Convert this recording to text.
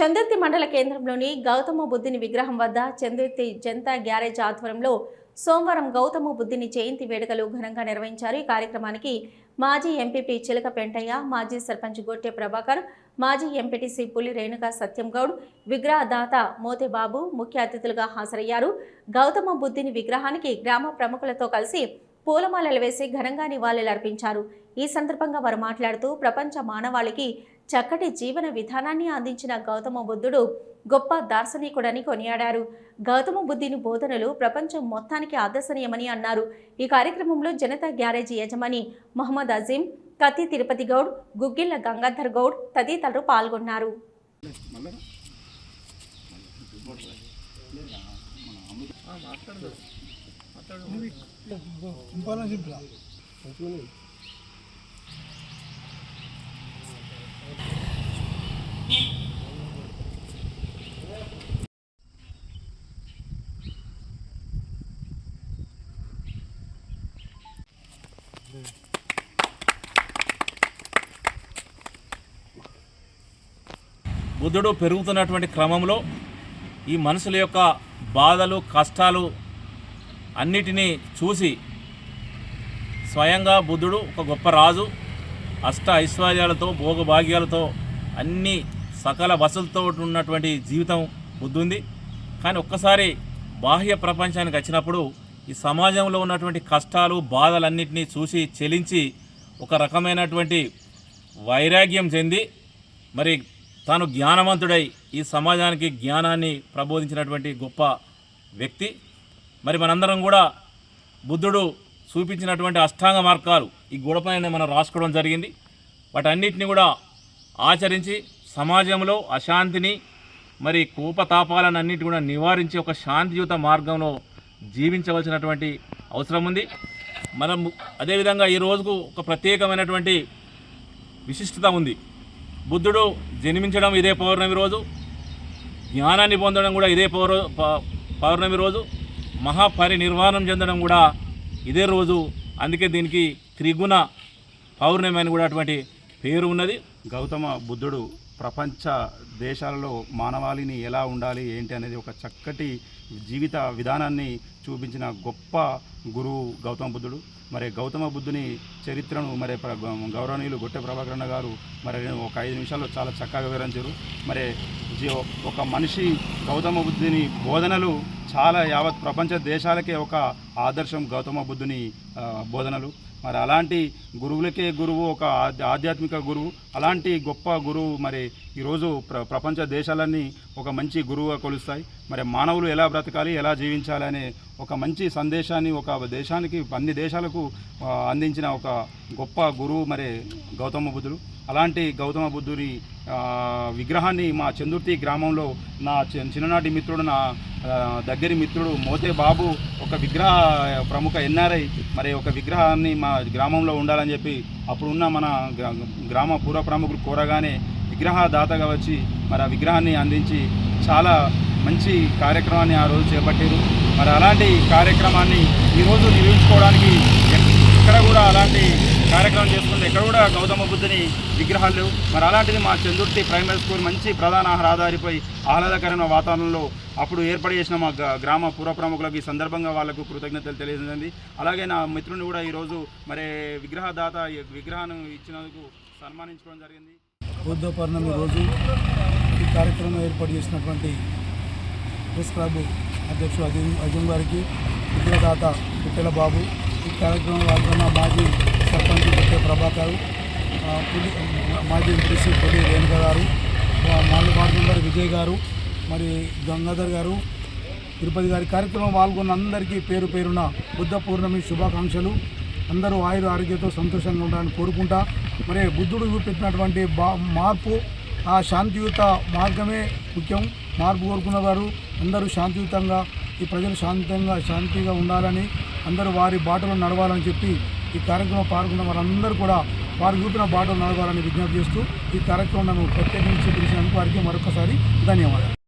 చందుర్తి మండల కేంద్రంలోని గౌతమ బుద్ధుని విగ్రహం వద్ద చందుర్తి జనతా గ్యారేజ్ ఆధ్వర్యంలో సోమవారం గౌతమ బుద్ధుని జయంతి వేడుకలు ఘనంగా నిర్వహించారు. ఈ కార్యక్రమానికి మాజీ ఎంపీపీ చిలక పెంటయ్య మాజీ సర్పంచ్ గొట్టె ప్రభాకర్ మాజీ ఎంపీటీసీ పులి రేణుక సత్యంగౌడ్ విగ్రహదాత మోతేబాబు ముఖ్య అతిథులుగా హాజరయ్యారు. గౌతమ బుద్ధుని విగ్రహానికి గ్రామ ప్రముఖులతో కలిసి పూలమాలలు వేసి ఘనంగా నివాళులర్పించారు. ఈ సందర్భంగా వారు మాట్లాడుతూ ప్రపంచ మానవాళికి చక్కటి జీవన విధానాన్ని అందించిన గౌతమ బుద్ధుడు గొప్ప దార్శనికుడని కొనియాడారు. గౌతమ బుద్ధిని బోధనలు ప్రపంచం మొత్తానికి ఆదర్శనీయమని అన్నారు. ఈ కార్యక్రమంలో జనతా గ్యారేజీ యజమాని మొహమ్మద్ అజీం కత్తి తిరుపతి గౌడ్ గుగ్గిళ్ళ గంగాధర్ గౌడ్ తదితరులు పాల్గొన్నారు. బుద్ధుడు పెరుగుతున్నటువంటి క్రమంలో ఈ మనుషుల యొక్క బాధలు కష్టాలు అన్నిటినీ చూసి స్వయంగా బుద్ధుడు ఒక గొప్ప రాజు అష్ట ఐశ్వర్యాలతో భోగభాగ్యాలతో అన్ని సకల వసతులతో ఉన్నటువంటి జీవితం బుద్ధుంది. కానీ ఒక్కసారి బాహ్య ప్రపంచానికి వచ్చినప్పుడు ఈ సమాజంలో ఉన్నటువంటి కష్టాలు బాధలన్నింటినీ చూసి చెలించి ఒక రకమైనటువంటి వైరాగ్యం చెంది మరి తాను జ్ఞానవంతుడై ఈ సమాజానికి జ్ఞానాన్ని ప్రబోధించినటువంటి గొప్ప వ్యక్తి. మరి మనందరం కూడా బుద్ధుడు చూపించినటువంటి అష్టాంగ మార్గాలు ఈ గోడపైన మనం రాసుకోవడం జరిగింది. వాటన్నిటిని కూడా ఆచరించి సమాజంలో అశాంతిని మరి కోపతాపాలను అన్నిటి కూడా నివారించి ఒక శాంతియుత మార్గంలో జీవించవలసినటువంటి అవసరం ఉంది. మనం అదేవిధంగా ఈ రోజుకు ఒక ప్రత్యేకమైనటువంటి విశిష్టత ఉంది. బుద్ధుడు జన్మించడం ఇదే పౌర్ణమి రోజు. జ్ఞానాన్ని పొందడం కూడా ఇదే పౌర పౌర్ణమి రోజు. మహాపరినిర్వాణం చెందడం కూడా ఇదే రోజు. అందుకే దీనికి త్రిగుణ పౌర్ణమి అని కూడా అటువంటి పేరు ఉన్నది. గౌతమ బుద్ధుడు ప్రపంచ దేశాలలో మానవాళిని ఎలా ఉండాలి ఏంటి అనేది ఒక చక్కటి జీవిత విధానాన్ని చూపించిన గొప్ప గురువు గౌతమ బుద్ధుడు. మరి గౌతమ బుద్ధుని చరిత్రను మరి గౌరవనీయులు గొట్టె ప్రభాకరణ గారు మరి ఒక ఐదు నిమిషాల్లో చాలా చక్కగా వివరించారు. మరి ఒక మనిషి గౌతమ బుద్ధుని బోధనలు చాలా యావత్ ప్రపంచ దేశాలకే ఒక ఆదర్శం గౌతమ బుద్ధుని బోధనలు. మరి అలాంటి గురువులకే గురువు ఒక ఆధ్యాత్మిక గురువు. అలాంటి గొప్ప గురువు మరి ఈరోజు ప్ర ప్రపంచ దేశాలన్నీ ఒక మంచి గురువుగా కొలుస్తాయి. మరి మానవులు ఎలా బ్రతకాలి ఎలా జీవించాలి అనే ఒక మంచి సందేశాన్ని ఒక దేశానికి అన్ని దేశాలకు అందించిన ఒక గొప్ప గురువు మరి గౌతమ బుద్ధుడు. అలాంటి గౌతమ బుద్ధుడి విగ్రహాన్ని మా చందుర్తి గ్రామంలో నా చి- చిన్ననాటి మిత్రుడు నా దగ్గరి మిత్రుడు మోతే బాబు ఒక విగ్రహ ప్రముఖ ఎన్ఆర్ఐ మరి ఒక విగ్రహాన్ని మా గ్రామంలో ఉండాలని చెప్పి అప్పుడున్న మన గ్రా- గ్రామ పూర్వ ప్రముఖులు కోరగానే విగ్రహదాతగా వచ్చి మరి ఆ విగ్రహాన్ని అందించి చాలా మంచి కార్యక్రమాన్ని ఆ రోజు చేపట్టారు. మరి అలాంటి కార్యక్రమాన్ని ఈరోజు నిర్వహించుకోవడానికి ఎక్కడ కూడా అలాంటి కార్యక్రమం చేసుకుంటే ఎక్కడ కూడా గౌతమ బుద్ధుని విగ్రహాలు మరి అలాంటిది మా చందుర్తి ప్రైమరీ స్కూల్ మంచి ప్రధాన రహదారిపై ఆహ్లాదకరమైన వాతావరణంలో అప్పుడు ఏర్పాటు చేసిన మా గ్రామ పూర్వ ప్రముఖులకు ఈ సందర్భంగా వాళ్ళకు కృతజ్ఞతలు తెలియజేసింది. అలాగే నా మిత్రుని కూడా ఈరోజు మరి విగ్రహదాత విగ్రహాన్ని ఇచ్చినందుకు సన్మానించుకోవడం జరిగింది. బుద్ధ పౌర్ణమి రోజు ఈ కార్యక్రమం ఏర్పాటు చేసినటువంటి ప్రెస్ క్లబ్ అధ్యక్షుడు అజయ్ అజయ్ గారికి విద్యాదాత పుట్టెల బాబు ఈ కార్యక్రమం పాల్గొన్న మాజీ సర్పంచ్ పుట్టే ప్రభాకర్ పులి మాజీ ఎంపీసీ పులి రేణుక గారు మాజీ వార్డు మెంబర్ విజయ్ గారు మరి గంగాధర్ గారు తిరుపతి గారి కార్యక్రమం పాల్గొన్న అందరికీ పేరు పేరున బుద్ధ పౌర్ణమి శుభాకాంక్షలు. అందరూ ఆయుర ఆరోగ్యంతో సంతోషంగా ఉండాలని కోరుకుంటా. మరి బుద్ధుడు చూపెట్టినటువంటి బా మార్పు ఆ శాంతియుత మార్గమే ముఖ్యం. మార్పు కోరుకున్న వారు అందరూ శాంతియుతంగా ఈ ప్రజలు శాంతంగా శాంతిగా ఉండాలని అందరూ వారి బాటలో నడవాలని చెప్పి ఈ కార్యక్రమం పాల్గొన్న వారందరూ కూడా వారి చూపిన బాటలు నడవాలని విజ్ఞప్తి చేస్తూ ఈ కార్యక్రమం నన్ను ప్రత్యేకించి పిలిచినందుకు వారికి మరొకసారి ధన్యవాదాలు.